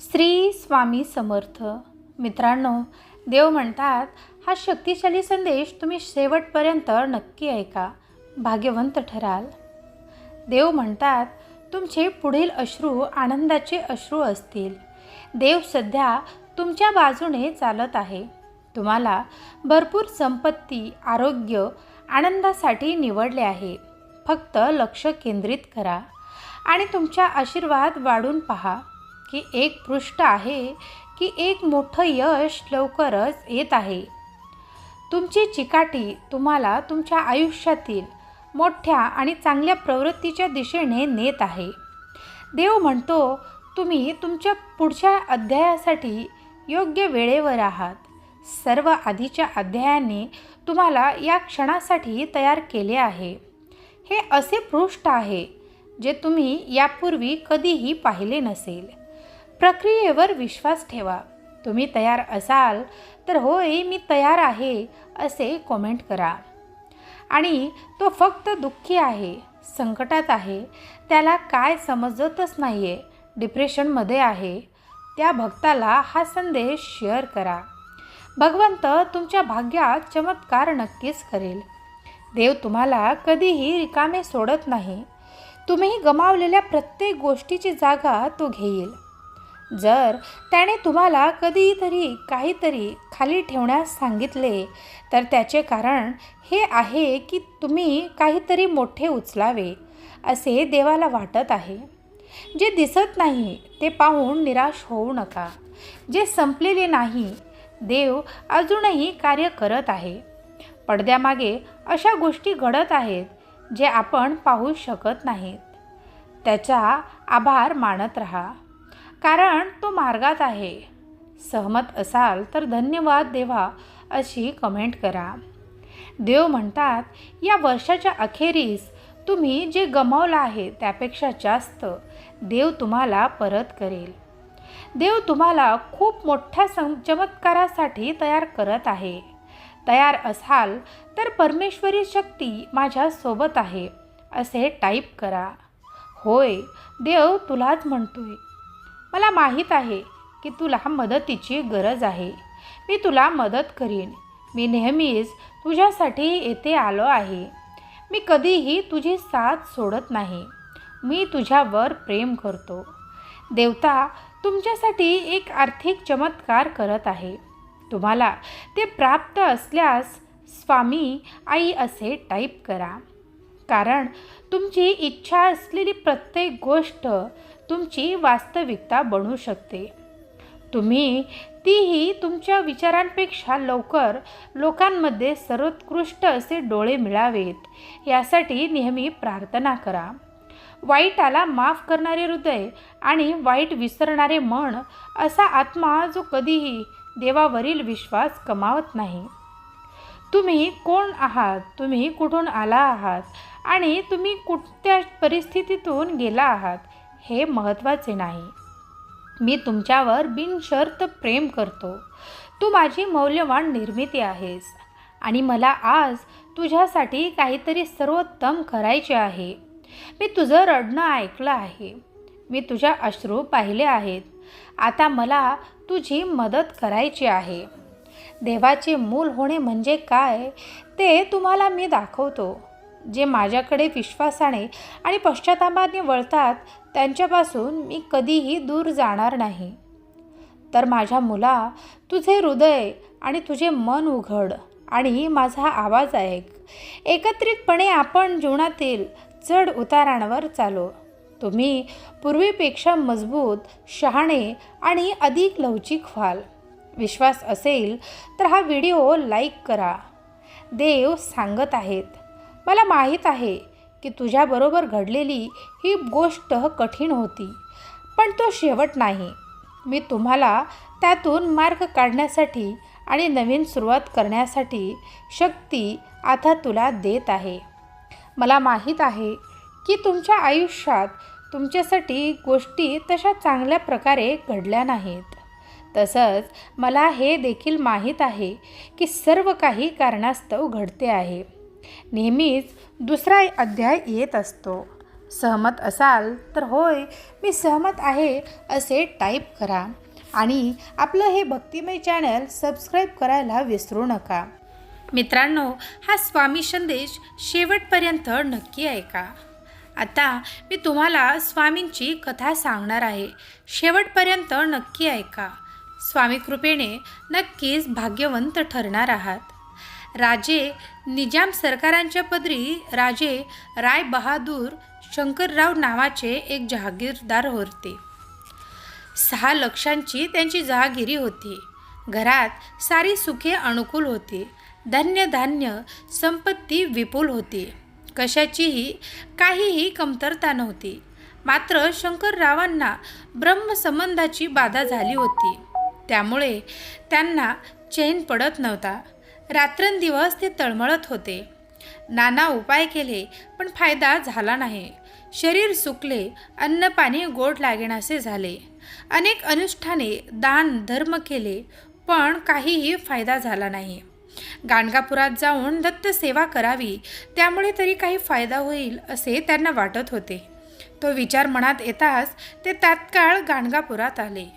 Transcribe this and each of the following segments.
श्री स्वामी समर्थ. मित्रांनो देव म्हणतात हा शक्तिशाली संदेश तुम्ही शेवटपर्यंत नक्की ऐका भाग्यवंत ठराल. देव म्हणतात तुमचे पुढील अश्रू आनंदाचे अश्रू असतील. देव सध्या तुमच्या बाजूने चालत आहे. तुम्हाला भरपूर संपत्ती आरोग्य आनंदासाठी निवडले आहे. फक्त लक्ष केंद्रित करा आणि तुमच्या आशीर्वाद वाढून पहा. की एक पृष्ठ आहे की एक मोठं यश लवकरच येत आहे. तुमची चिकाटी तुम्हाला तुमच्या आयुष्यातील मोठ्या आणि चांगल्या प्रवृत्तीच्या दिशेने नेत आहे. देव म्हणतो तुम्ही तुमच्या पुढच्या अध्यायासाठी योग्य वेळेवर आहात. सर्व आधीच्या अध्यायाने तुम्हाला या क्षणासाठी तयार केले आहे. हे असे पृष्ठ आहे जे तुम्ही यापूर्वी कधीही पाहिले नसेल. प्रक्रियेवर विश्वास ठेवा. तुम्ही तयार असाल तर होय मी तयार आहे असे कॉमेंट करा. आणि तो फक्त दुःखी आहे संकटात आहे त्याला काय समजतच नाही आहे डिप्रेशनमध्ये आहे त्या भक्ताला हा संदेश शेअर करा. भगवंत तुमच्या भाग्यात चमत्कार नक्कीच करेल. देव तुम्हाला कधीही रिकामे सोडत नाही. तुम्ही गमावलेल्या प्रत्येक गोष्टीची जागा तो घेईल. जर त्याने तुम्हाला कधीतरी काहीतरी खाली ठेवण्यास सांगितले तर त्याचे कारण हे आहे की तुम्ही काहीतरी मोठे उचलावे असे देवाला वाटत आहे. जे दिसत नाही ते पाहून निराश होऊ नका. जे संपलेले नाही देव अजूनही कार्य करत आहे. पडद्यामागे अशा गोष्टी घडत आहेत जे आपण पाहू शकत नाहीत. त्याचा आभार मानत राहा. कारण तो मार्गात आहे. सहमत असाल तर धन्यवाद देवा अशी कमेंट करा. देव म्हणतात या वर्षाच्या अखेरीस तुम्ही जे गमावलं आहे त्यापेक्षा जास्त देव तुम्हाला परत करेल. देव तुम्हाला खूप मोठ्या सं चमत्कारासाठी तयार करत आहे. तयार असाल तर परमेश्वरी शक्ती माझ्यासोबत आहे असे टाईप करा. होय देव तुलाच म्हणतोय. मला माहीत आहे की तुला मदतीची गरज आहे. मी तुला मदत करीन. मी नेहमीच तुझ्यासाठी येथे आलो आहे. मी कधीही तुझी साथ सोडत नाही. मी तुझ्यावर प्रेम करतो. देवता तुमच्यासाठी एक आर्थिक चमत्कार करत आहे. तुम्हाला ते प्राप्त असल्यास स्वामी आई असे टाईप करा. कारण तुमची इच्छा असलेली प्रत्येक गोष्ट तुमची वास्तविकता बनू शकते. तुम्ही तीही तुमच्या विचारांपेक्षा लवकर लोकांमध्ये सर्वोत्कृष्ट असे डोळे मिळावेत यासाठी नेहमी प्रार्थना करा. वाईटाला माफ करणारे हृदय आणि वाईट विसरणारे मन असा आत्मा जो कधीही देवावरील विश्वास कमावत नाही. तुम्ही कोण आहात? तुम्ही कुठून आला आहात? आणि तुम्ही कुठत्या परिस्थितीतून गेला आहात? हे महत्त्वाचे नाही. मी तुमच्यावर बिनशर्त प्रेम करतो. तू माझी मौल्यवान निर्मिती आहेस आणि मला आज तुझ्यासाठी काहीतरी सर्वोत्तम करायचे आहे. मी तुझं रडणं ऐकलं आहे. मी तुझ्या अश्रू पाहिले आहेत. आता मला तुझी मदत करायची आहे. देवाचे मूल होणे म्हणजे काय ते तुम्हाला मी दाखवतो. जे माझ्याकडे विश्वासाने आणि पश्चातापाने वळतात त्यांच्यापासून मी कधीही दूर जाणार नाही. तर माझ्या मुला तुझे हृदय आणि तुझे मन उघड आणि माझा आवाज ऐक. एकत्रितपणे आपण जीवनातील चढ उतारांवर चालो. तुम्ही पूर्वीपेक्षा मजबूत शहाणे आणि अधिक लवचिक व्हाल. विश्वास असेल तर हा व्हिडिओ लाईक करा. देव सांगत आहेत. मला माहीत आहे की तुझ्याबरोबर घडलेली ही गोष्ट कठीण होती पण तो शेवट नाही. मी तुम्हाला त्यातून मार्ग काढण्यासाठी आणि नवीन सुरुवात करण्यासाठी शक्ती आता तुला देत आहे. मला माहीत आहे की तुमच्या आयुष्यात तुमच्यासाठी गोष्टी तशा चांगल्या प्रकारे घडल्या नाहीत. तसंच मला हे देखील माहीत आहे की सर्व काही कारणास्तव घडते आहे. नेहमीच दुसरा अध्याय येत असतो. सहमत असाल तर होय मी सहमत आहे असे टाईप करा आणि आपलं हे भक्तिमय चॅनल सबस्क्राईब करायला विसरू नका. मित्रांनो हा स्वामी संदेश शेवटपर्यंत नक्की ऐका. आता मी तुम्हाला स्वामींची कथा सांगणार आहे. शेवटपर्यंत नक्की ऐका. स्वामी कृपेने नक्कीच भाग्यवंत ठरणार आहात. राजे निजाम सरकारांच्या पदरी राजे राय बहादूर शंकरराव नावाचे एक जहागीरदार होते. सहा लक्षांची त्यांची जहागिरी होती. घरात सारी सुखे अनुकूल होती. धन्य धान्य संपत्ती विपुल होती. कशाचीही काहीही कमतरता नव्हती. मात्र शंकररावांना ब्रह्मसंबंधाची बाधा झाली होती. त्यामुळे त्यांना चैन पडत नव्हता. रात्रंदिवस ते तळमळत होते. नाना उपाय केले पण फायदा झाला नाही. शरीर सुकले अन्न पाणी गोड लागेनासे झाले. अनेक अनुष्ठाने दान धर्म केले पण काहीही फायदा झाला नाही. गाणगापुरात जाऊन दत्त सेवा करावी त्यामुळे तरी काही फायदा होईल असे त्यांना वाटत होते. तो विचार मनात येताच ते तात्काळ गाणगापुरात आले.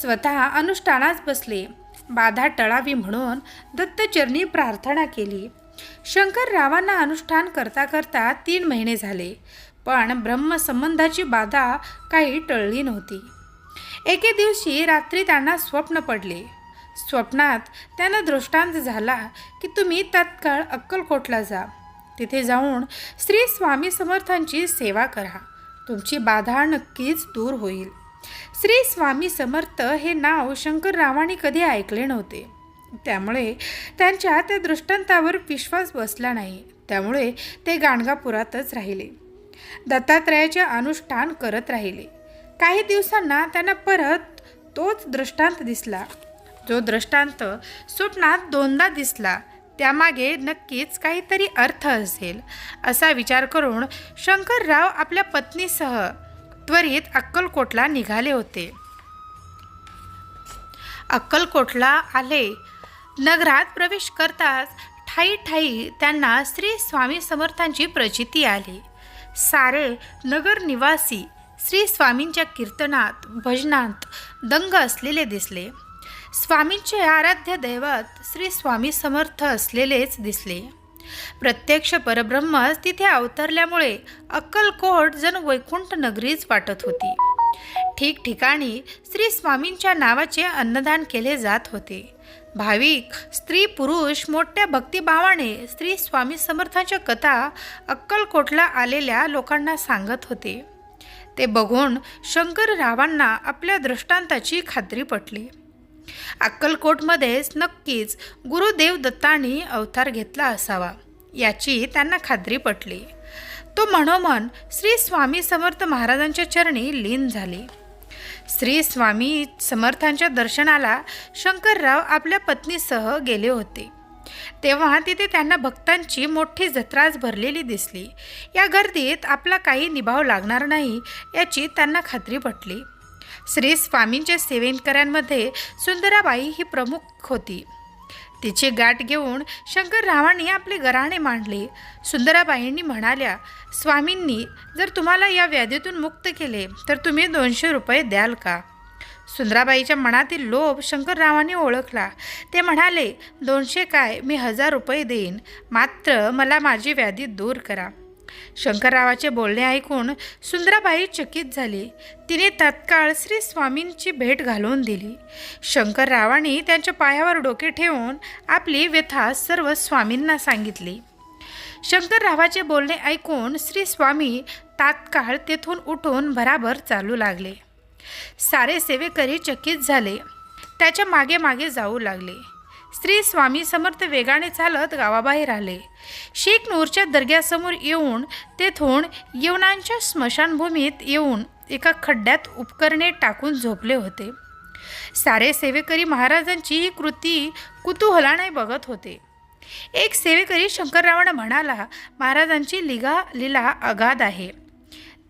स्वतः अनुष्ठानास बसले. बाधा टळावी म्हणून दत्तचरणी प्रार्थना केली. शंकररावांना अनुष्ठान करता करता तीन महिने झाले पण ब्रह्मसंबंधाची बाधा काही टळली नव्हती. एके दिवशी रात्री त्यांना स्वप्न पडले. स्वप्नात त्यांना दृष्टांत झाला की तुम्ही तत्काळ अक्कलकोटला जा. तिथे जाऊन श्री स्वामी समर्थांची सेवा करा. तुमची बाधा नक्कीच दूर होईल. श्री स्वामी समर्थ हे नाव शंकररावांनी कधी ऐकले नव्हते. त्यामुळे त्यांच्या त्या दृष्टांतावर विश्वास बसला नाही. त्यामुळे ते गाणगापुरातच राहिले. दत्तात्रयाचे अनुष्ठान करत राहिले. काही दिवसांना त्यांना परत तोच दृष्टांत दिसला. जो दृष्टांत स्वप्नात दोनदा दिसला त्यामागे नक्कीच काहीतरी अर्थ असेल असा विचार करून शंकरराव आपल्या पत्नीसह त्वरित अक्कलकोटला निघाले होते. अक्कलकोटला आले. नगरात प्रवेश करताच ठाई ठाई त्यांना श्री स्वामी समर्थांची प्रचिती आली. सारे नगर निवासी श्री स्वामींच्या कीर्तनात भजनात दंग असलेले दिसले. स्वामींचे आराध्य दैवत श्री स्वामी समर्थ असलेलेच दिसले. प्रत्यक्ष परब्रह्मच तिथे अवतरल्यामुळे अक्कलकोट जण वैकुंठ नगरीच वाटत होती. ठिकठिकाणी श्री स्वामींच्या नावाचे अन्नदान केले जात होते. भाविक स्त्री पुरुष मोठ्या भक्तिभावाने श्री स्वामी समर्थांच्या कथा अक्कलकोटला आलेल्या लोकांना सांगत होते. ते बघून शंकररावांना आपल्या दृष्टांताची खात्री पटली. अक्कलकोटमध्येच नक्कीच गुरुदेव दत्तांनी अवतार घेतला असावा याची त्यांना खात्री पटली. तो मनोमन श्री स्वामी समर्थ महाराजांच्या चरणी लीन झाले. श्री स्वामी समर्थांच्या दर्शनाला शंकरराव आपल्या पत्नीसह गेले होते. तेव्हा तिथे त्यांना भक्तांची मोठी जत्राच भरलेली दिसली. या गर्दीत आपला काही निभाव लागणार नाही याची त्यांना खात्री पटली. श्री स्वामींच्या सेवेकरांमध्ये सुंदराबाई ही प्रमुख होती. तिची गाठ घेऊन शंकररावांनी आपले गराणे मांडले. सुंदराबाईंनी म्हणाल्या स्वामींनी जर तुम्हाला या व्याधीतून मुक्त केले तर तुम्ही दोनशे रुपये द्याल का? सुंदराबाईच्या मनातील लोभ शंकररावांनी ओळखला. ते म्हणाले दोनशे काय मी हजार रुपये देईन. मात्र मला माझी व्याधी दूर करा. शंकररावाचे बोलणे ऐकून सुंदराबाई चकित झाली. तिने तत्काळ श्री स्वामींची भेट घालवून दिली. शंकररावांनी त्यांच्या पायावर डोके ठेवून आपली व्यथा सर्व स्वामींना सांगितली. शंकररावाचे बोलणे ऐकून श्री स्वामी तात्काळ तेथून उठून भराभर चालू लागले. सारे सेवेकरी चकित झाले. त्याच्यामागे मागे जाऊ लागले. स्त्री स्वामी समर्थ वेगाने चालत गावाबाहेर आले. शेख नूरच्या दर्ग्यासमोर येऊन तेथून येवनांच्या स्मशानभूमीत येऊन एका खड्ड्यात उपकरणे टाकून झोपले होते. सारे सेवेकरी महाराजांची ही कृती कुतूहलाने बघत होते. एक सेवेकरी शंकररावांना म्हणाला महाराजांची लिगा लीला अगाध आहे.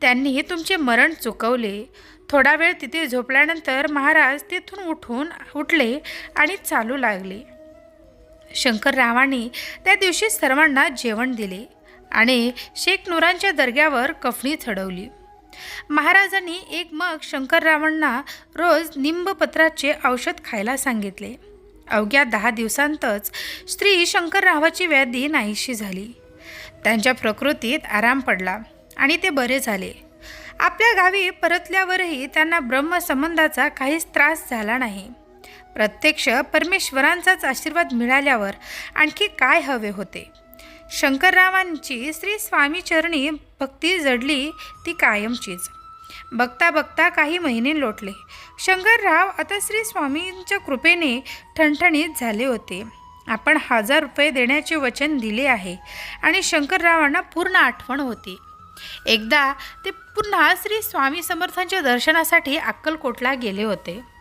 त्यांनी तुमचे मरण चुकवले. थोडा वेळ तिथे झोपल्यानंतर महाराज तिथून उठून उठले आणि चालू लागले. शंकररावांनी त्या दिवशी सर्वांना जेवण दिले आणि शेख नुरांच्या दर्ग्यावर कफणी चढवली. महाराजांनी एक मग शंकररावांना रोज निंबपत्राचे औषध खायला सांगितले. अवघ्या दहा दिवसांतच स्त्री शंकररावाची व्याधी नाहीशी झाली. त्यांच्या प्रकृतीत आराम पडला आणि ते बरे झाले. आपल्या गावी परतल्यावरही त्यांना ब्रह्मसंबंधाचा काहीच त्रास झाला नाही. प्रत्यक्ष परमेश्वरांचाच आशीर्वाद मिळाल्यावर आणखी काय हवे होते? शंकररावांची श्री स्वामीचरणी भक्ती जडली ती कायमचीच. बघता बघता काही महिने लोटले. शंकरराव आता श्री स्वामींच्या कृपेने ठणठणीत झाले होते. आपण हजार रुपये देण्याचे वचन दिले आहे आणि शंकररावांना पूर्ण आठवण होती. एकदा ते पुन्हा श्री स्वामी समर्थांच्या दर्शनासाठी अक्कलकोटला गेले होते.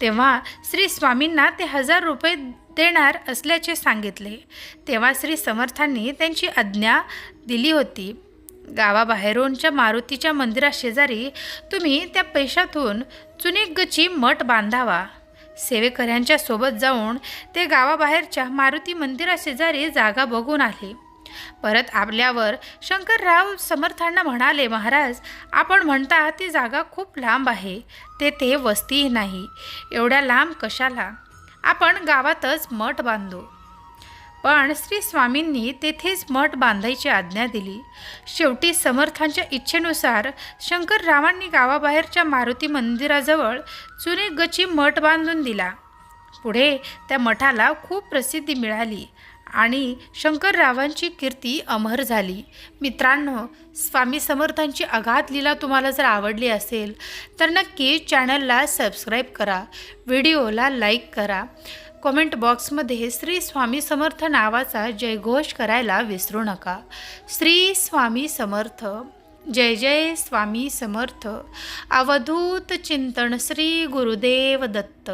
तेव्हा श्री स्वामींना ते हजार रुपये देणार असल्याचे सांगितले. तेव्हा श्री समर्थांनी त्यांची आज्ञा दिली होती. गावाबाहेरूनच्या मारुतीच्या मंदिराशेजारी तुम्ही त्या पैशातून चुनिगची मठ बांधावा. सेवेकऱ्यांच्या सोबत जाऊन ते गावाबाहेरच्या मारुती मंदिराशेजारी जागा बघून आले. परत आपल्यावर शंकरराव समर्थांना म्हणाले महाराज आपण म्हणता ती जागा खूप लांब आहे तेथे वस्तीही नाही. एवढ्या लांब कशाला? आपण गावातच मठ बांधू. पण श्री स्वामींनी तेथेच मठ बांधायची आज्ञा दिली. शेवटी समर्थांच्या इच्छेनुसार शंकररावांनी गावाबाहेरच्या मारुती मंदिराजवळ चुने गची मठ बांधून दिला. पुढे त्या मठाला खूप प्रसिद्धी मिळाली. आणि शंकररावांची कीर्ती अमर झाली. मित्रांनो स्वामी समर्थांची अगाध लीला तुम्हाला जर आवडली असेल तर नक्की चॅनलला सबस्क्राईब करा व्हिडिओला लाईक करा. कमेंट बॉक्समध्ये श्री स्वामी समर्थ नावाचा जयघोष करायला विसरू नका. श्री स्वामी समर्थ जय जय स्वामी समर्थ. अवधूत चिंतन श्री गुरुदेव दत्त.